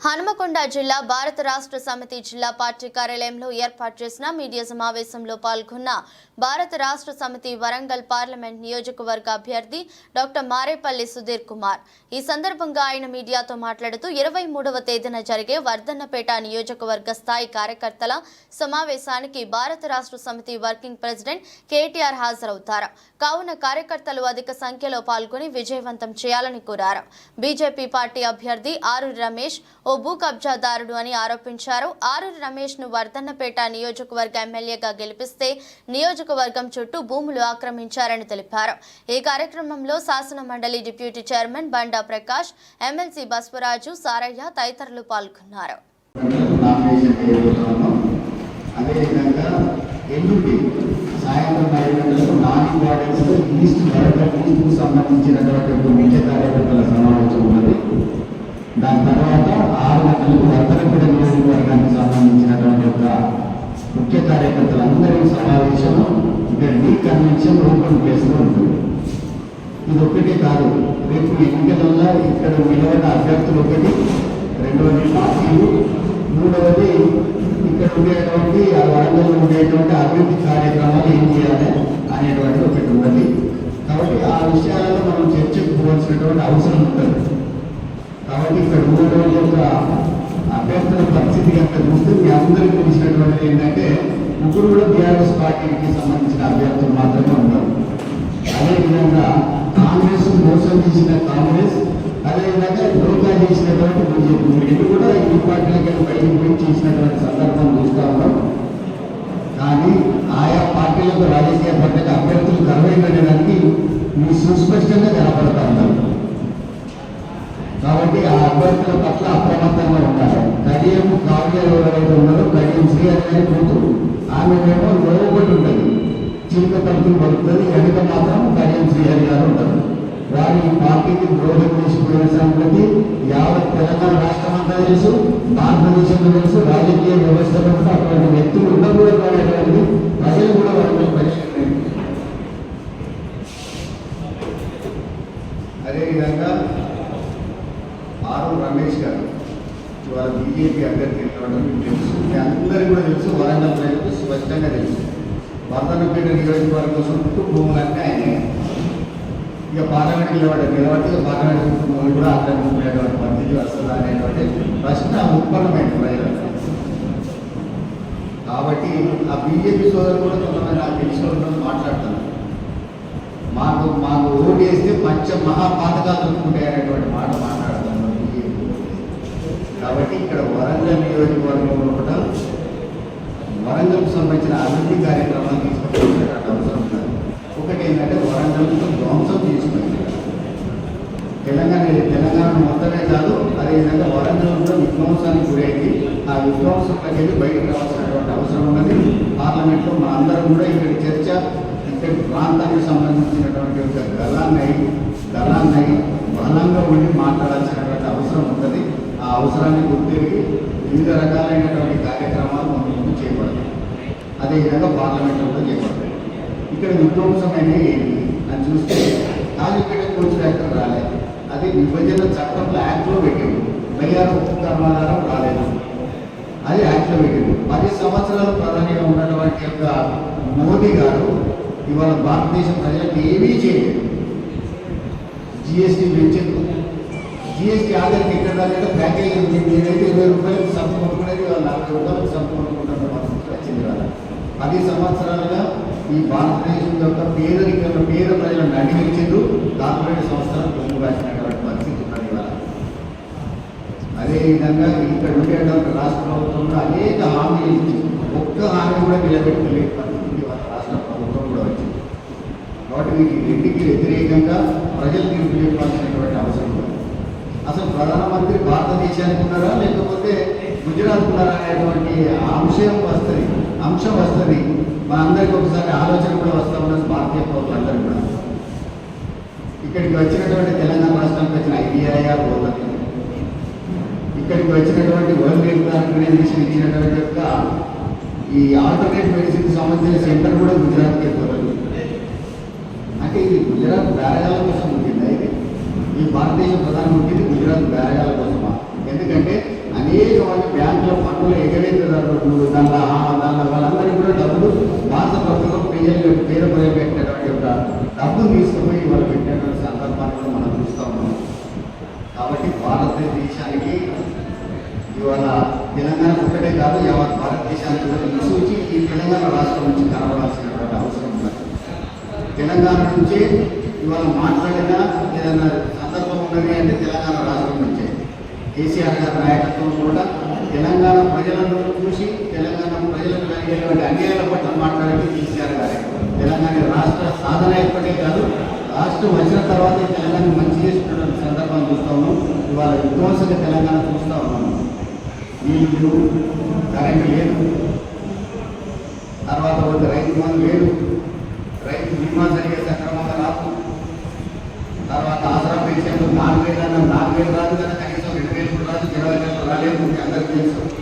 హనుమకొండ జిల్లా భారత రాష్ట్ర సమితి జిల్లా పార్టీ కార్యాలయంలో ఏర్పాటు చేసిన మీడియా సమావేశంలో పాల్గొన్న భారత రాష్ట్ర సమితి వరంగల్ పార్లమెంట్ నియోజకవర్గ అభ్యర్థి డాక్టర్ మారేపల్లి సుధీర్ కుమార్. ఈ సందర్భంగా ఆయన మీడియాతో మాట్లాడుతూ ఇరవై మూడవ తేదీన జరిగే వర్ధన్నపేట నియోజకవర్గ స్థాయి కార్యకర్తల సమావేశానికి భారత రాష్ట్ర సమితి వర్కింగ్ ప్రెసిడెంట్ కేటీఆర్ హాజరవుతారు. కావున కార్యకర్తలు అధిక సంఖ్యలో పాల్గొని విజయవంతం చేయాలని కోరారు. బీజేపీ పార్టీ అభ్యర్థి ఆరు రమేష్ ఓ భూ కబ్జాదారుడు అని ఆరోపించారు. ఆరూరి రమేష్ను వర్ధన్నపేట నియోజకవర్గ ఎమ్మెల్యేగా గెలిపిస్తే నియోజకవర్గం చుట్టూ భూములు ఆక్రమించారని తెలిపారు. ఈ కార్యక్రమంలో శాసన మండలి deputy chairman Banda Prakash MLC Baswaraju Saraiah తదితరులు పాల్గొన్నారు. అదేవిధంగా ఎల్లుండి సాయంత్రం ఐదు గంటలకు నాన్ ఇంపార్టెన్స్ ఈస్ట్ వరంగల్ ఈస్ట్కు సంబంధించినటువంటి ఒక ముఖ్య కన్వెన్షన్ చేస్తూ ఉంటుంది ఇది ఒకటి కాదు రేపు ఎన్నికలలో ఇక్కడ నిలబడిన అభ్యర్థులు ఒకటి రెండవది పార్టీలు మూడవది ఇక్కడ ఉండేటువంటి ఆ వరంగల్లో ఉండేటువంటి అభివృద్ధి కార్యక్రమాలు ఏం చేయాలి అనేటువంటి ఒకటి ఉన్నది. కాబట్టి ఆ విషయాలలో మనం చర్చకుపోవాల్సినటువంటి అవసరం ఉంటుంది. కాబట్టి ఇక్కడ ఉన్నటువంటి యొక్క అభ్యర్థుల పరిస్థితి కనుక చూస్తే మీ అందరికీ తెలిసినటువంటిది ఏంటంటే ముగ్గురు కూడా బీఆర్ఎస్ పార్టీకి సంబంధించిన అభ్యర్థులు మాత్రమే ఉన్నారు. అదేవిధంగా కాంగ్రెస్ మోసం చేసిన కాంగ్రెస్ అదేవిధంగా లోకా చేసినటువంటి బీజేపీ రెండు కూడా ఈ పార్టీలకి బయటకు పోయి చేసినటువంటి సందర్భం చూస్తా ఉన్నాం. కానీ ఆయా పార్టీలకు రాజకీయ పద్ధతి అభ్యర్థులు కరువైనడానికి మీ సుస్పష్టంగా కనపడతా ఉన్నారు. కాబట్టి ఆ అభ్యర్థుల పట్ల అప్రమత్తంగా ఉండాలి. కడియం కావ్యాలు ఎవరైతే ఉన్నారో కడియం శ్రీ అనేది కూతురు. చీక తలుపులు పడుతుంది వెనుక మాత్రం కడియం శ్రీహరి గారు ఉంటారు. వారి పార్టీకి ద్రోహం చేసిపోయిన సంగతి యావత్ తెలంగాణ రాష్ట్రం అంతా తెలుసు భారతదేశంలో తెలుసు. రాజకీయ వ్యవస్థలో కూడా అటువంటి వ్యక్తులు ఉండకూడదు అనేటువంటి ప్రజలు కూడా వారిని పరిశీలన అదేవిధంగా ఆరు రమేష్ గారు ఇవాళ బీజేపీ అభ్యర్థి తెలుసు. మీ అందరికీ కూడా తెలుసు. వరంగల్ ప్రజలకు స్పష్టంగా తెలుసు. వర్ధనపేట నియోజకవర్గం చుట్టూ భూములన్నీ ఆయన ఇక పార్లమెంట్ నిలబడి నిలబడితే ఇక పార్లమెంట్ చుట్టూ భూములు కూడా ఆక్రమించుకునేటువంటి పరిస్థితి వస్తుందా అనేటువంటి ప్రశ్న ఉత్పన్నమైన ప్రజలకు కాబట్టి ఆ బీజేపీ సోదరులు కూడా కొంతమంది నాకు తెలిసిన వాళ్ళు మాట్లాడుతున్నారు మాకు మాకు ఓటు వేస్తే పంచ మహాపాతకాలు దొరుకుతాయి అనేటువంటి మాట మాట్లాడుతున్నారు బీజేపీ కాబట్టి ఇక్కడ వరంగల్ నియోజకవర్గంలో కూడా సంబంధించిన అభివృద్ధి కార్యక్రమాలు తీసుకుంటున్నటువంటి అవసరం ఉంది ఒకటి ఏంటంటే వరంగల్కు ధ్వంసం చేసుకుంది తెలంగాణ తెలంగాణ మొత్తమే కాదు అదేవిధంగా వరంగల్ కూడా విధ్వంసానికి గురైంది. ఆ విధ్వంసంలోకి వెళ్ళి బయటకు రావాల్సినటువంటి అవసరం ఉన్నది. పార్లమెంట్లో మా అందరం కూడా ఇక్కడ చర్చ ఇక్కడ ప్రాంతానికి సంబంధించినటువంటి ఒక గలాన్నై గలాన్నై బలంగా ఉండి మాట్లాడాల్సినటువంటి అవసరం ఉంటుంది ఆ అవసరాన్ని గుర్తిరిగి వివిధ రకాలైనటువంటి కార్యక్రమాలు మన ముందు చేపడతాయి అదేవిధంగా పార్లమెంట్లో కూడా చేపడతాయి ఇక్కడ విధ్వంసమైన ఏంటి? అని చూస్తే కాజీపేట కోచ్ యాక్టర్ రాలేదు. అది విభజన చట్టంలో యాక్ట్లో పెట్టింది. బయ్యారు కర్మాధారం రాలేదు. అది యాక్ట్లో పెట్టింది. పది సంవత్సరాలు ప్రధానిగా ఉన్నటువంటి యొక్క మోదీ గారు ఇవాళ భారతదేశం ప్రజలకు ఏమీ చేయలేదు. జిఎస్టీ పెంచింది. జిఎస్టీ ఆధారికి ఎక్కడ దాకా ప్యాకేజీ ఉంది నేనైతే ఇరవై రూపాయలకు సంపూర్ణ నలభై రూపాయలకు సంపూర్ణ కొనుక్కుంటున్న పరిస్థితి వచ్చింది వాళ్ళ పది సంవత్సరాలుగా ఈ భారతదేశం యొక్క పేదరికంలో పేద ప్రజలను నడిపించారు కార్పొరేట్ సంస్థలను పొంగు వేసినటువంటి పరిస్థితి ఉన్నది ఇవాళ. అదేవిధంగా ఇక్కడ ఉండేటువంటి రాష్ట్ర ప్రభుత్వం అనేక హామీలు ఇచ్చింది. ఒక్క హామీ కూడా నిలబెట్టలేదు పరిస్థితి రాష్ట్ర ప్రభుత్వం కూడా వచ్చింది. కాబట్టి వీటి రెండింటికి వ్యతిరేకంగా ప్రజలు తీర్పు చెప్పాల్సినటువంటి అవసరం ఉంది. అసలు ప్రధానమంత్రి భారతదేశానికి ఉన్నారా? లేకపోతే గుజరాత్ ఉన్నారా అనేటువంటి అంశం వస్తుంది అంశం వస్తుంది. మన అందరికీ ఒకసారి ఆలోచన కూడా వస్తూ ఉన్నది భారతీయ పౌరులందరూ కూడా. ఇక్కడికి వచ్చినటువంటి తెలంగాణ రాష్ట్రానికి వచ్చిన ఐడియా పోతుంది ఇక్కడికి వచ్చినటువంటి వరల్డ్ హెల్త్ ఆర్గనైజేషన్ ఇచ్చినటువంటి యొక్క ఈ ఆల్టర్నేట్ మెడిసిన్ సంబంధించిన సెంటర్ కూడా గుజరాత్కి పోతుంది అంటే ఇది గుజరాత్ బేరగాల కోసం ఉంటుంది ఇది? ఈ భారతదేశ ప్రధానమంత్రి గుజరాత్ బేరగాల కోసమా? ఎందుకంటే అనేక బ్యాంకుల పన్నులు ఎగవేత జరుగుతుంది దానిలో దానిలో వాళ్ళందరికీ కూడా డబ్బులు భారత ప్రభుత్వం ప్రజలు పేద ప్రజలు పెట్టినటువంటి ఒక డబ్బులు తీసుకుపోయి వాళ్ళు పెట్టినటువంటి సందర్భాన్ని కూడా మనం చూస్తూ ఉన్నాం. కాబట్టి భారతదేశానికి ఇవాళ తెలంగాణ ఒక్కటే కాదు యావత్ భారతదేశానికి కూడా సూచి ఈ తెలంగాణ రాష్ట్రం నుంచి కనబడాల్సినటువంటి అవసరం ఉంది. తెలంగాణ నుంచే ఇవాళ మాట్లాడినా ఏదైనా సందర్భం ఉన్నది అంటే తెలంగాణ రాష్ట్రం కేసీఆర్ గారి నాయకత్వం కూడా తెలంగాణ ప్రజలను చూసి తెలంగాణ ప్రజలకు కలిగేటువంటి అన్యాయాల పట్ల మాట్లాడేది కేసీఆర్ గారే. తెలంగాణ రాష్ట్ర సాధన ఎప్పటికే కాదు రాష్ట్రం వచ్చిన తర్వాత తెలంగాణ మంచి చేసుకున్నటువంటి సందర్భం చూస్తా ఉన్నాం. ఇవాళ విధ్వంసక తెలంగాణ చూస్తూ ఉన్నాము నీళ్ళు కరెంట్ లేదు తర్వాత ఒక రైతు బంధు లేదు రైతు బీమా జరిగే సక్రమంగా రాదు. తర్వాత ఆసరా పెన్షన్లు నాలుగు వేలు అన్న నాలుగు వేలు రాదు కదా. కనీసం అందరికీ తెలుసు